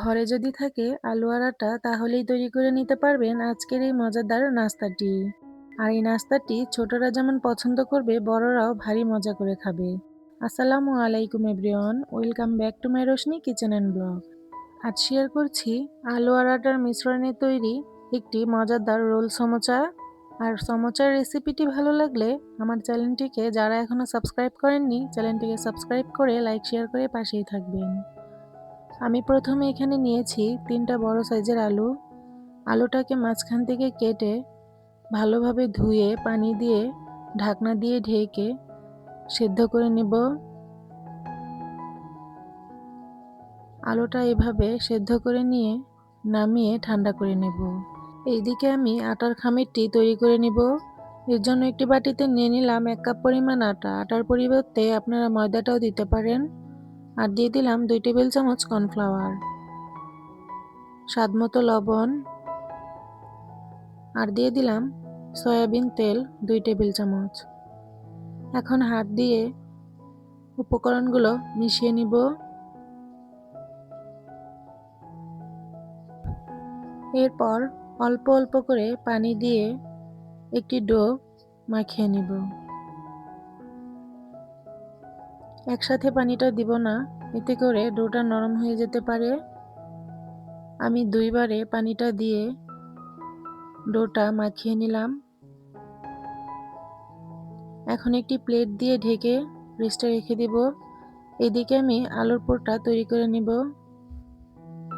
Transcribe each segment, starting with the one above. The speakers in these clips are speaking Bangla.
ঘরে যদি থাকে আলু আর আটা, তাহলেই তৈরি করে নিতে পারবেন আজকের এই মজাদার নাস্তাটি। আর এই নাস্তাটি ছোটরা যেমন পছন্দ করবে, বড়রাও ভারী মজা করে খাবে। আসসালামু আলাইকুম everyone, welcome back to my Roshni kitchen and blog. আজ শেয়ার করছি আলু আর আটার মিশ্রণে তৈরি একটি মজাদার রোল সমোচা। আর সমোচার রেসিপিটি ভালো লাগলে আমার চ্যানেলটিকে, যারা এখনও সাবস্ক্রাইব করেননি, চ্যানেলটিকে সাবস্ক্রাইব করে, লাইক, শেয়ার করে পাশেই থাকবেন। আমি প্রথমে এখানে নিয়েছি তিনটা বড় সাইজের আলু। আলুটাকে মাঝখান থেকে কেটে ভালোভাবে ধুয়ে, পানি দিয়ে, ঢাকনা দিয়ে ঢেকে সেদ্ধ করে নেব। আলুটা এভাবে সেদ্ধ করে নিয়ে নামিয়ে ঠান্ডা করে নেব। এইদিকে আমি আটার খামিরটি তৈরি করে নিব। এর জন্য একটি বাটিতে নিয়ে নিলাম এক কাপ পরিমাণ আটা। আটার পরিবর্তে আপনারা ময়দাটাও দিতে পারেন। আর দিয়ে দিলাম দুই টেবিল চামচ কর্নফ্লাওয়ার স্বাদ মতো লবণ, আর দিয়ে দিলাম সয়াবিন তেল দুই টেবিল চামচ। এখন হাত দিয়ে উপকরণগুলো মিশিয়ে নিব। এরপর অল্প অল্প করে পানি দিয়ে একটি ডো মাখিয়ে নিব। একসাথে পানিটা দিব না, এতে করে ডোটা নরম হয়ে যেতে পারে। আমি দুইবারে পানিটা দিয়ে ডোটা মাখিয়ে নিলাম। এখন একটি প্লেট দিয়ে ঢেকে রেস্টে রেখে দিব। এদিকে আমি আলুর পোরটা তৈরি করে নিব।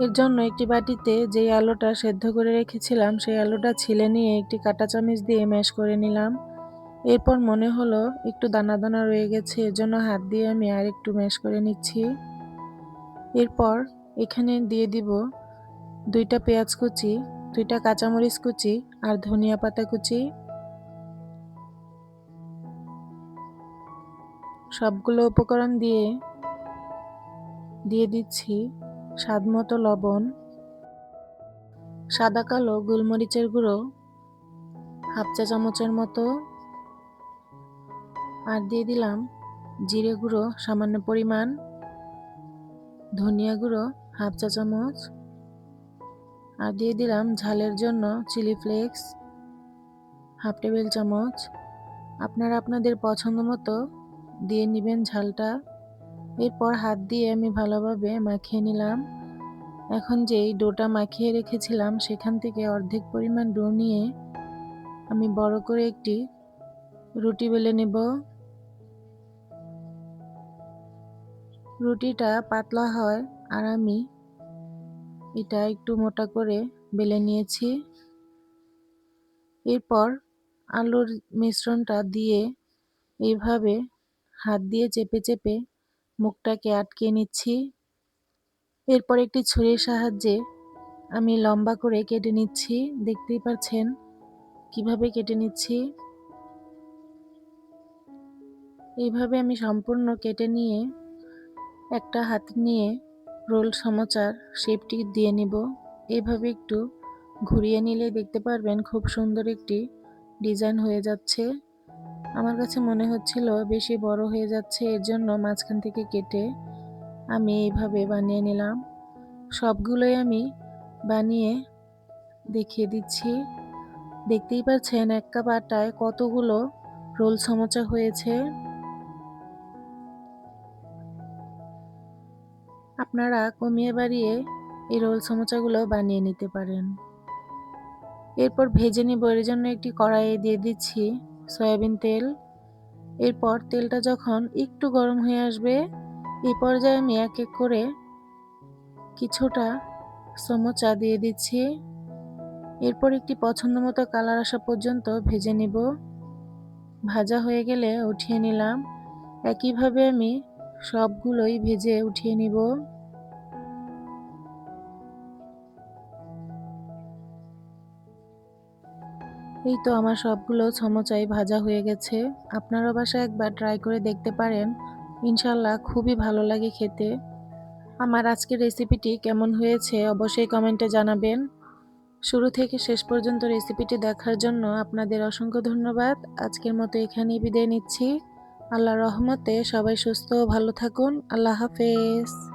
এর জন্য একটি বাটিতে যে আলুটা সেদ্ধ করে রেখেছিলাম, সেই আলুটা ছিলে নিয়ে একটি কাঁটা চামচ দিয়ে ম্যাশ করে নিলাম। এরপর মনে হলো, একটু দানা দানা রয়ে গেছে, এজন্য হাত দিয়ে আমি আর একটু ম্যাশ করে নিচ্ছি। এরপর এখানে দিয়ে দিব দুইটা পেঁয়াজ কুচি, দুইটা কাঁচামরিচ কুচি আর ধনিয়া পাতা কুচি। সবগুলো উপকরণ দিয়ে দিয়ে দিচ্ছি স্বাদ মতো লবণ, সাদা কালো গোলমরিচের গুঁড়ো, হাফ চা চামচের মতো আর দিয়ে দিলাম জিরে গুঁড়ো, সামান্য পরিমাণ, ধনিয়া গুঁড়ো, হাফ চা চামচ, আর দিয়ে দিলাম ঝালের জন্য চিলি ফ্লেক্স, হাফ টেবিল চামচ। আপনারা আপনাদের পছন্দ মতো দিয়ে নেবেন ঝালটা। এরপর হাত দিয়ে আমি ভালোভাবে মাখিয়ে নিলাম। এখন যেই ডোটা মাখিয়ে রেখেছিলাম, সেখান থেকে অর্ধেক পরিমাণ ডো নিয়ে আমি বড় করে একটি রুটি বেলে নেব। রুটিটা পাতলা হয় আর আমি এটা একটু মোটা করে বেলে নিয়েছি। এরপর আলুর মিশ্রণটা দিয়ে এইভাবে হাত দিয়ে চেপে চেপে মুখটাকে আটকে নিচ্ছি। এরপর একটি ছুরির সাহায্যে আমি লম্বা করে কেটে নিচ্ছি। দেখতেই পাচ্ছেন কীভাবে কেটে নিচ্ছি। এইভাবে আমি সম্পূর্ণ কেটে নিয়ে একটা হাত নিয়ে রোল সমোচার শেপটি দিয়ে নিব। এইভাবে একটু ঘুরিয়ে নিলে দেখতে পারবেন খুব সুন্দর একটি ডিজাইন হয়ে যাচ্ছে। আমার কাছে মনে হচ্ছিল বেশি বড় হয়ে যাচ্ছে, এর জন্য মাঝখান থেকে কেটে আমি এইভাবে বানিয়ে নিলাম। সবগুলোই আমি বানিয়ে দেখিয়ে দিচ্ছি। দেখতেই পাচ্ছেন এক কাপ আটায় কতগুলো রোল সমচা হয়েছে। আপনারা কমিয়ে বাড়িয়ে এই রোল সমোচাগুলো বানিয়ে নিতে পারেন। এরপর ভেজে নিব, এর জন্য একটি কড়াইয়ে দিয়ে দিচ্ছি সয়াবিন তেল। এরপর তেলটা যখন একটু গরম হয়ে আসবে এই পর্যায়ে আমি এক এক করে কিছুটা সমোচা দিয়ে দিচ্ছি। এরপর একটি পছন্দ মতো কালার আসা পর্যন্ত ভেজে নিব। ভাজা হয়ে গেলে উঠিয়ে নিলাম। একইভাবে আমি সবগুলোই ভেজে উঠিয়ে নিব। এই তো আমার সবগুলো সমচাই ভাজা হয়ে গেছে। আপনারা বাসায় একবার ট্রাই করে দেখতে পারেন। ইনশাল্লাহ খুবই ভালো লাগে খেতে। আমার আজকের রেসিপিটি কেমন হয়েছে অবশ্যই কমেন্টে জানাবেন। শুরু থেকে শেষ পর্যন্ত রেসিপিটি দেখার জন্য আপনাদের অসংখ্য ধন্যবাদ। আজকের মতো এখানেই বিদায় নিচ্ছি। আল্লাহ রহমতে সবাই সুস্থ ও ভালো থাকুন। আল্লাহ হাফেজ।